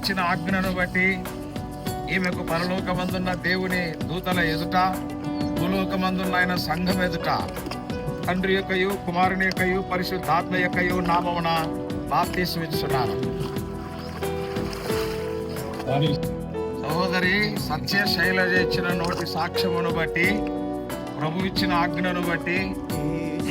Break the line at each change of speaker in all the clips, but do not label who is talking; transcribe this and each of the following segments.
ఇచ్చిన ఆజ్ఞను బట్టి ఈమెకు పరలోకమందున్న దేవుని దూతల ఎదుట భూలోకమందున్న ఆయన సంఘం ఎదుట తండ్రి యొక్కయు కుమారుని యొక్కయు పరిశుద్ధాత్మ యొక్కయు నామమున బాప్తీసుమిస్తున్నాను సహోదరి సత్య శైలజ ఇచ్చిన నోటి సాక్ష్యమును బట్టి ప్రభు ఇచ్చిన ఆజ్ఞను బట్టి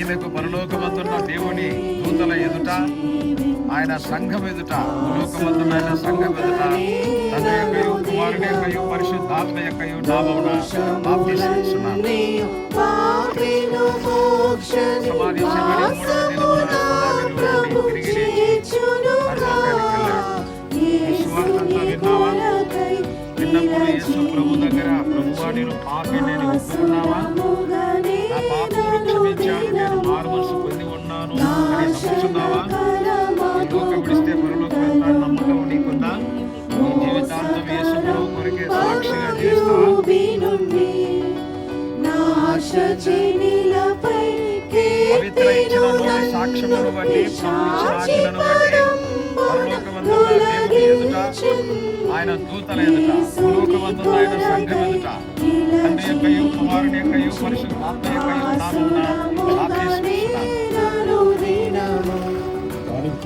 ఈమెకు పరలోకమందున్న దేవుని దూతల ఎదుట ఆయన సంఘం ఎదుట భూలోకమందున్న ఆయన సంఘం ఎదుట కుమారుని పరిశుద్ధాత్మ నామమున సువార్తంతా విన్నావా? విన్నప్పుడు యేసు ప్రభు దగ్గర ప్రభువా నేను పాపి నేను ఒప్పుకున్నావా నా క్షమించాడు నేను మారుమనసు పొంది ఉన్నాను అని లోకం విడిస్తే పరలోకం వెళ్తాను నమ్మకం నీకుందా నీ జీవితాంతం యేసు ప్రభు కొరికే సాక్షిగా జీవిస్తావా? సాక్ష్యమును బట్టి ఆజ్ఞలను బట్టి ఆయన దూతల ఎదుట భూలోకమందున్న ఆయన సంఘం ఎదుట తండ్రి కుమారుని నామమున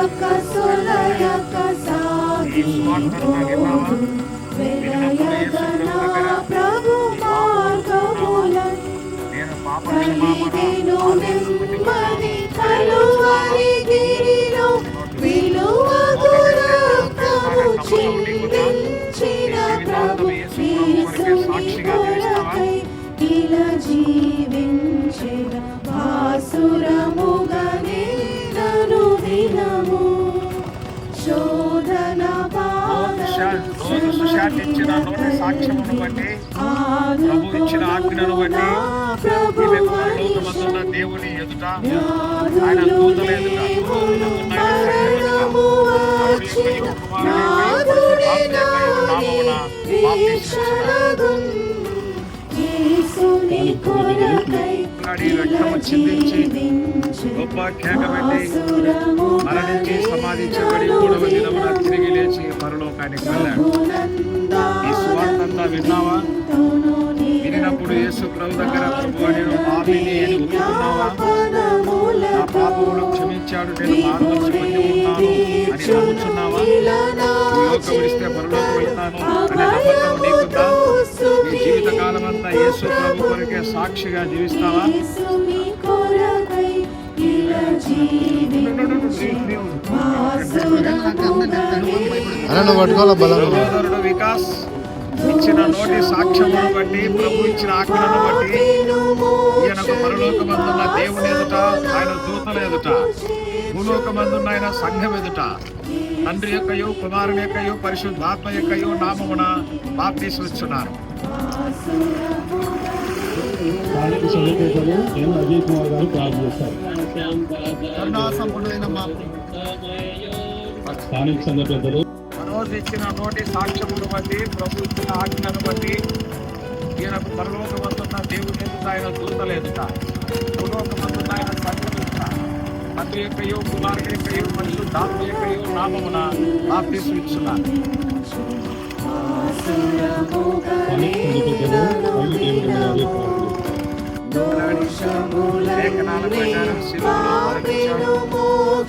అలయక సొలయక సాగిపోదు వెలయగన ప్రభు మార్గములను కలిగెను నెమ్మది కలువరి గిరిలో దినము శోధన
సుశాంతి ఇచ్చిన నోటి సాక్ష్యమును బట్టి ప్రభు ఇచ్చిన ఆజ్ఞను బట్టి దేవుని ఎదుట ఆయన దూతల ఎదుట ఆయన సంఘం ఎదుట పోరాడి రక్తము చిందించి గొప్ప కేక పెట్టి మరణించి మూడవ దినమున తిరిగి లేచి పరలోకానికి వెళ్ళాడు. ఈ సువార్తంతా విన్నావా? వినినప్పుడు యేసు ప్రభు దగ్గర ప్రభు నేను పాపిని అని ఒప్పుకున్నావా క్షమించాడు నేను మారుమనసు పొంది ఉన్నాను అని నమ్ముచున్నావా ఈ లోకం విడిస్తే పరలోకం వెళ్తాను అనే నమ్మకం నీకుందా నీ జీవితకాలం అంతా యేసు ప్రభు కొరకే సాక్షిగా జీవిస్తావా? వికాస్ ఇచ్చిన నోటి సాక్ష్యమును బట్టి ప్రభు ఇచ్చిన ఆజ్ఞలను బట్టి ఈయనకు పరలోకమందున్న దేవుని ఎదుట ఆయన దూతల ఎదుట భూలోకమందున్న సంఘం ఎదుట. తండ్రి యొక్కయు కుమారుని యొక్కయు పరిశుద్ధాత్మ యొక్కయు నామమున
కరుణాసంపన్నుడైన మా
స్థానిక సంఘ పెద్దలు.
మనోజ్ ఇచ్చిన నోటి సాక్ష్యమును బట్టి ప్రభు ఇచ్చిన ఆజ్ఞను బట్టి ఈయనకు పరలోకమందున్న దేవుని ఎదుట ఆయన దూతల ఎదుట. ఎదుట తండ్రి యొక్కయు కుమారుని యొక్కయు పరిశుద్ధాత్మ యొక్కయు నామమున
చేస్తారు
లేఖనాల ప్రకారం మరణించాడు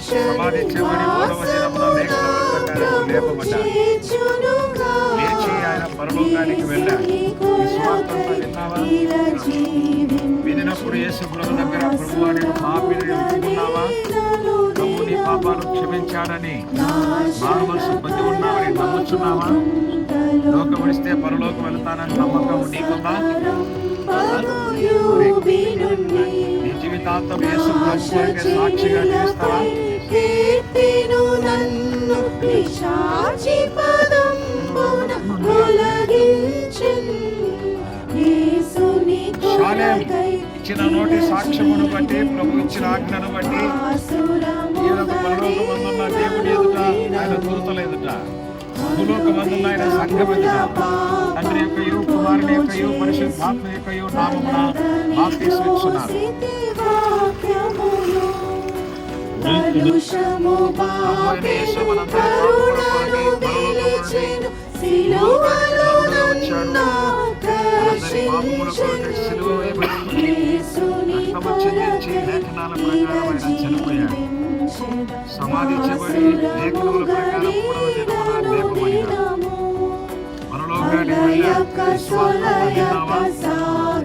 సమాధించబడి మూడవ దినమున లేఖనాల ప్రకారం లేపబడ్డాడు లేచి ఆయన పరలోకానికి సువార్తంతా విన్నావా వినినప్పుడు యేసు ప్రభు దగ్గర ప్రభు నేను పాపిని ఒప్పుకున్నావా ప్రభు నీ పాపాలు క్షమించాడని మారు మనసు పొంది ఉన్నావని నమ్ముచున్నావా? లోకం విడిస్తే పరలోకం వెళ్తానని నమ్మకం నీకుందా? నీ జీవితాంతం యేసు ప్రభు సాక్షిగా జీవిస్తావా? ఇచ్చిన నోటి సాక్ష్యమును బట్టి ప్రభు ఇచ్చిన ఆజ్ఞను బట్టి ఈయనకు పరలోకమందున్న దేవుని ఎదుట ఆయన దూతల ఎదుట భూలోకమందున్న ఆయన సంఘం ఎదుట తండ్రి యొక్కయు కుమారుని యొక్కయు పరిశుద్ధాత్మ యొక్కయు నామమున బాప్తీసు ఇచ్చున్నారు లేఖనాల ప్రకారం ఆయన చనిపోయాడు. సమాధి చేయబడి లేఖనముల ప్రకారం మూడవ దినమున లేపబడినాడు. పరలోకానికి వెళ్ళాడు విశ్వాసంతో విన్నావా?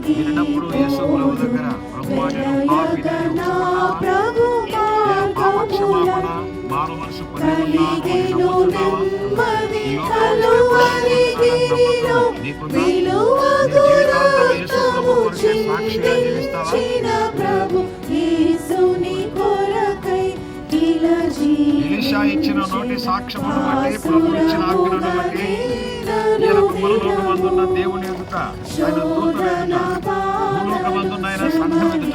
విన్నప్పుడు యేసు ప్రభు దగ్గర మారు మనసు జీవితాంతం యేసు ప్రభు కొరకే సాక్షిగా జీవిస్తావా? నోటి సాక్ష్యమును బట్టి ప్రభు ఇచ్చిన ఆజ్ఞను బట్టి ఈయనకు పరలోకమందున్న దేవుని ఎదుట ఆయన దూతల ఎదుట ఆయన సంఘం ఎదుట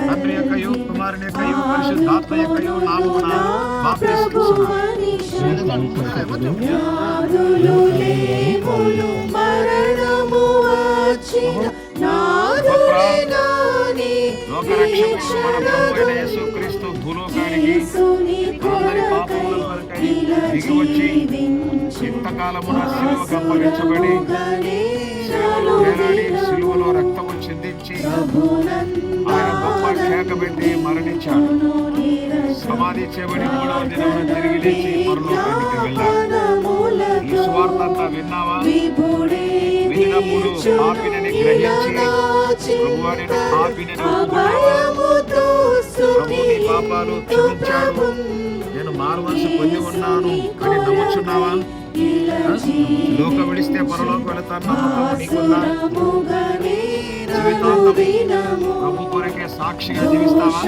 తండ్రి యొక్కయు కుమారుని యొక్కయు పరిశుద్ధాత్మ యొక్కయు నామమున బాప్తిస్మిస్తున్నాను
మరణము వచ్చిన నాదుడే
యేసుక్రీస్తు భూలోకానికి మనందరి పాపముల కొరకై దిగి వచ్చి ఇంతకాలమున సిలువకు అప్పగించబడి సిలువలో రక్తము చిందించి ఆయన గొప్ప కేక పెట్టి మరణించాడు. సమాధి చేయబడి మూడవ దినమున తిరిగి లేచి వెళ్ళాడు. ఈ అంతా విన్నావా? పాపినని గ్రహించి నేను పాపినని ఒప్పుకున్నావా ప్రభు నీ పాపాలు క్షమించాడు. నేను మారు మనసు పొంది ఉన్నాను. అని నమ్ముచున్నావా లోక విడిస్తే పరలోకి వెళతాను నమ్మకం నీకుందా జీవితాంతం ప్రభు కొరకే సాక్షిగా జీవిస్తావా?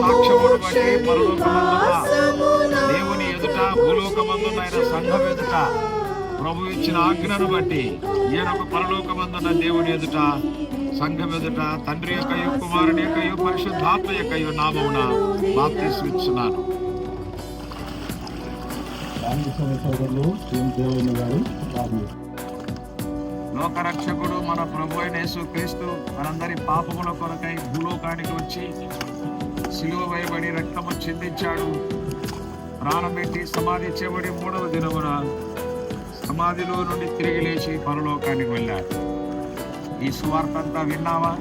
సాక్ష్యమును బట్టి పరలోకమందున్న దేవుని ఎదుట భూలోకమందున్న సంఘం ఎదుట ప్రభు ఇచ్చిన ఆజ్ఞను బట్టి ఈయనొక పరలోకమందున్న దేవుని ఎదుట సంఘం ఎదుట తండ్రి యొక్కయు కుమారుని యొక్కయు పరిశుద్ధాత్మ యొక్కయు నామమున బాప్తీసు ఇచ్చున్నాను. లోకరక్షకుడు మన ప్రభు అయిన యేసుక్రీస్తు మనందరి పాపముల కొరకై భూలోకానికి వచ్చి సిలువ వేయబడి రక్తము చిందించాడు. ప్రాణం పెట్టి సమాధి చేయబడి మూడవ దినమున సమాధిలో నుండి తిరిగి లేచి పరలోకానికి వెళ్ళాడు ఈ సువార్త అంతా విన్నావా?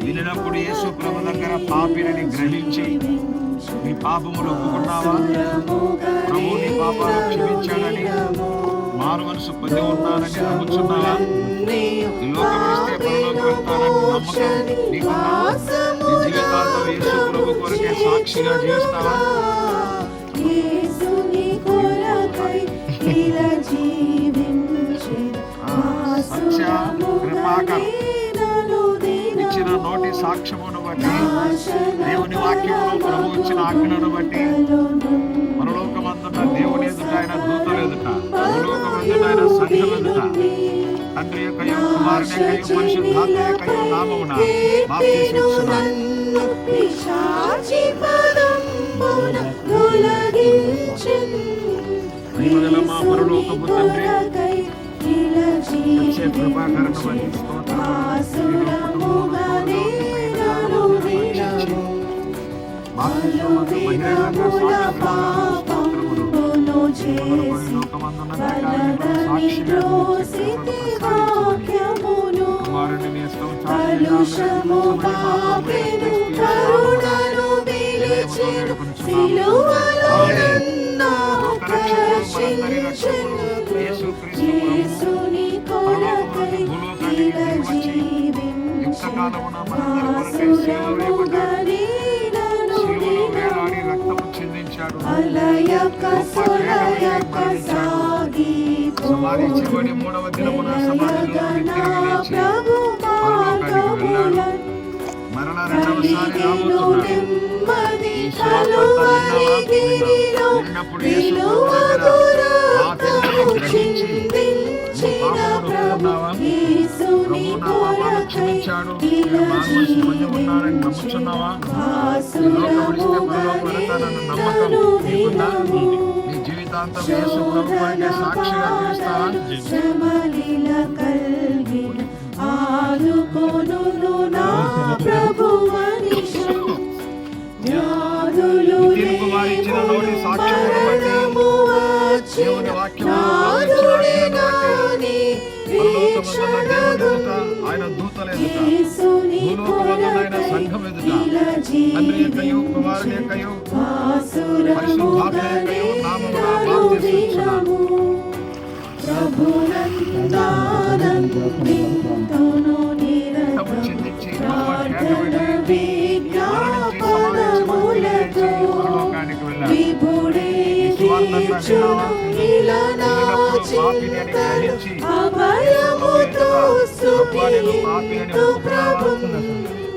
వినినప్పుడు యేసు ప్రభు దగ్గర పాపిని గ్రహించి నీ పాపములు ఒప్పుకున్నావా ప్రభు నీ పాపాలు క్షమించాడని మారు మనసు పొంది ఉన్నానని నమ్ముచున్నావా ఈ లోకం ఇస్తే పరలోకి వెళ్తానని నమ్మకం నీకున్నా? నీ జీవితాంతం యేసు ప్రభు కొరకే సాక్షిగా జీవిస్తావా? నోటి సాక్ష్యమును బట్టి దేవుని వాక్యమును ప్రభు ఇచ్చిన ఆజ్ఞను బట్టి పరలోకమందున్న దేవుని ఎదుట ఆయన దూతలు ఎదుట భూలోకమందున ఆయన సంఘం ఎదుట తండ్రి యొక్క కుమారుని యొక్క పరిశుద్ధాత్మ యొక్క నామమున మా పరలోకపు తండ్రి. వచ్చే కృపాకరణ బట్టి కుమారుని
కలుషము పాపెను కరుణను విలిచెను సిలువలో నన్ను రక్షించెను యేసుని కొరకై ఇలా
యుక్తకాలమున మనందరి కొరకై సేవ వేయబడ్డాడు శిలువలో వేలాడి రక్తము చిందించాడు నేను మానవలసి పొంది ఉన్నానని నమ్ముచున్నావా ఈ లోకం విడిస్తే పరలోకం వెళతానన్న నమ్మకం నీకుందా నీ జీవితాంతం యేసు ప్రభు. సాక్షిగా జీవిస్తావా
నా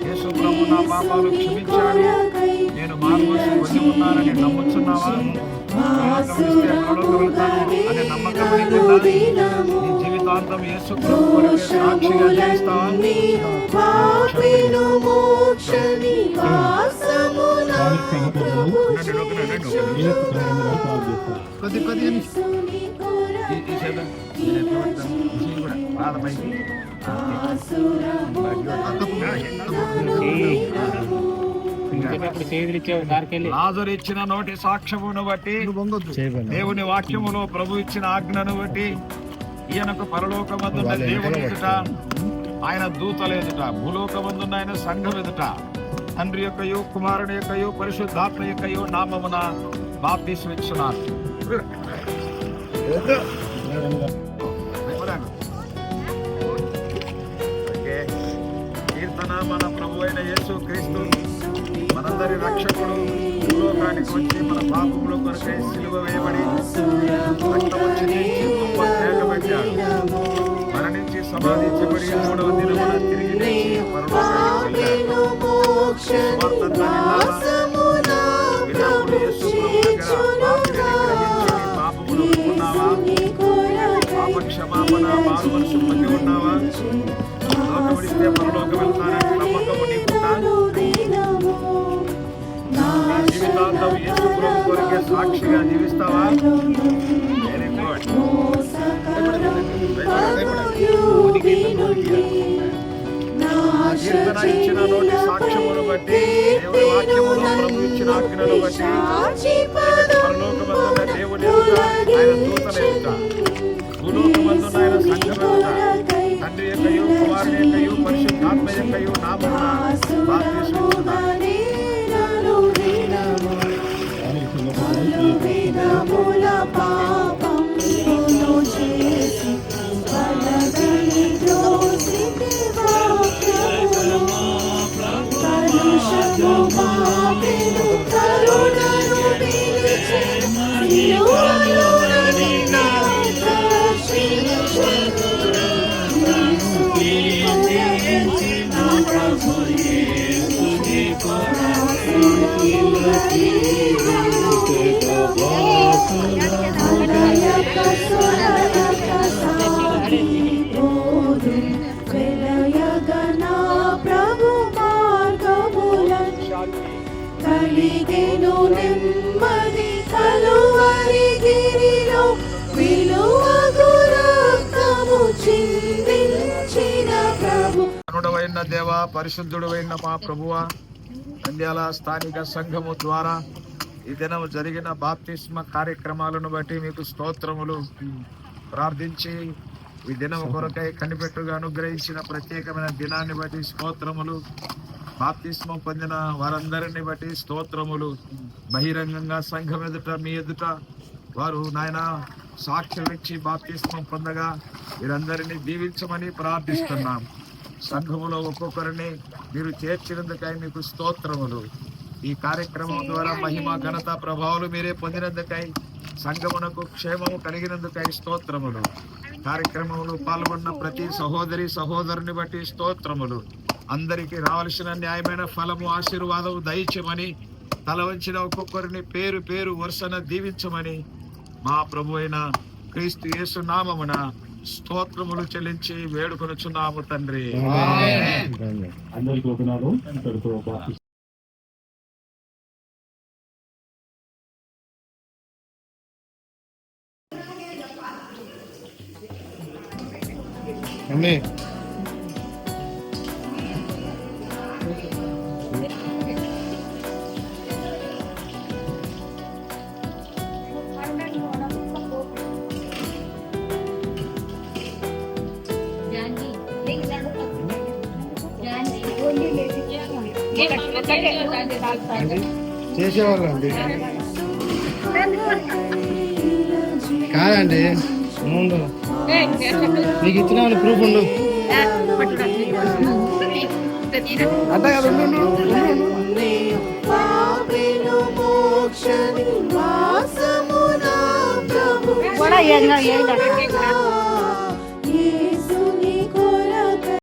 యేసు ప్రభు నా పాపాలు క్షమించాడు నేను మానవలసి వచ్చి ఉన్నానని నమ్ముచున్నావా అనే నమ్మకం? నీ జీవితాంతం యేసు సాక్షిగా. కొద్ది కొద్దిగా లాజరు ఇచ్చిన నోటి సాక్ష్యమును బట్టి దేవుని వాక్యములో ప్రభు ఇచ్చిన ఆజ్ఞను బట్టి ఈయనకు పరలోకమందున్న దేవుని ఎదుట ఆయన దూతల ఎదుట భూలోకమందున్న ఆయన సంఘం ఎదుట తండ్రి యొక్కయు కుమారుని యొక్కయు పరిశుద్ధాత్మ యొక్కయు నామమున బాప్తిస్మిచ్చున్నారు ఓకే. కీర్తన మన ప్రభు అయిన యేసు క్రీస్తు వారి రక్షకుడు భూలోకానికి వచ్చి మన పాపముల కొరకై సిలువ వేయబడి రక్తము మరణించి సమాధించబడి మూడవ దినమున తిరిగి క్షమాపణ మారు మనసు పొంది ఉన్నావా లోకం పరలోకం వెళ్తానని నమ్మకము నీకు జీవితాంతం యేసు ప్రభు కొరకే సాక్షిగా జీవిస్తావా? వెరీ గుడ్ కీర్తన ఇచ్చిన నోటి సాక్ష్యమును బట్టి దేవుని వాక్యమును ప్రభు ఇచ్చిన ఆజ్ఞను బట్టి పరలోకమందున్న దేవుని ఎదుట ఆయన దూతల ఎదుట భూలోకమందున్న ఆయన సంఘం ఎదుట తండ్రి యొక్కయు కుమారుని యొక్కయు పరిశుద్ధాత్మ యొక్కయు నామమున బాప్తిస్మిచ్చున్నాను
కలుషము
అయిన దేవ పరిశుద్ధుడైన మా ప్రభువ నంద్యాల స్థానిక సంఘము ద్వారా ఈ దినం జరిగిన బాప్తిస్మ కార్యక్రమాలను బట్టి మీకు స్తోత్రములు ప్రార్థించి ఈ దినం కొరకై కనిపెట్టుగా అనుగ్రహించిన ప్రత్యేకమైన దినాన్ని బట్టి స్తోత్రములు బాప్తిస్మం పొందిన వారందరిని బట్టి స్తోత్రములు. బహిరంగంగా సంఘం ఎదుట మీ ఎదుట వారు నాయన సాక్ష్యం ఇచ్చి బాప్తిస్మం పొందగా వీరందరినీ దీవించమని ప్రార్థిస్తున్నాం. సంఘములో ఒక్కొక్కరిని మీరు చేర్చినందుకై మీకు స్తోత్రములు. ఈ కార్యక్రమం ద్వారా మహిమ ఘనత ప్రభావాలు మీరే పొందినందుకై సంఘమునకు క్షేమము కలిగినందుకై స్తోత్రములు. కార్యక్రమంలో పాల్గొన్న ప్రతి సహోదరి సహోదరుని బట్టి స్తోత్రములు. అందరికీ రావలసిన న్యాయమైన ఫలము ఆశీర్వాదము దయచమని తల వంచిన ఒక్కొక్కరిని పేరు పేరు వరుసన దీవించమని మా ప్రభు అయిన క్రీస్తు యేసు నామమున స్తోత్రములు చెల్లించి వేడుకొనుచున్నాము తండ్రి.
అందరికీ వందనాలు ఇంతటితో బాప్తిస్మం
అండి చేసేవాళ్ళు అండి కాదండి ముందు నీకు ఇచ్చిన ప్రూఫ్ ఉండు అట్లా కదా ఉండు,
కూడా ఏం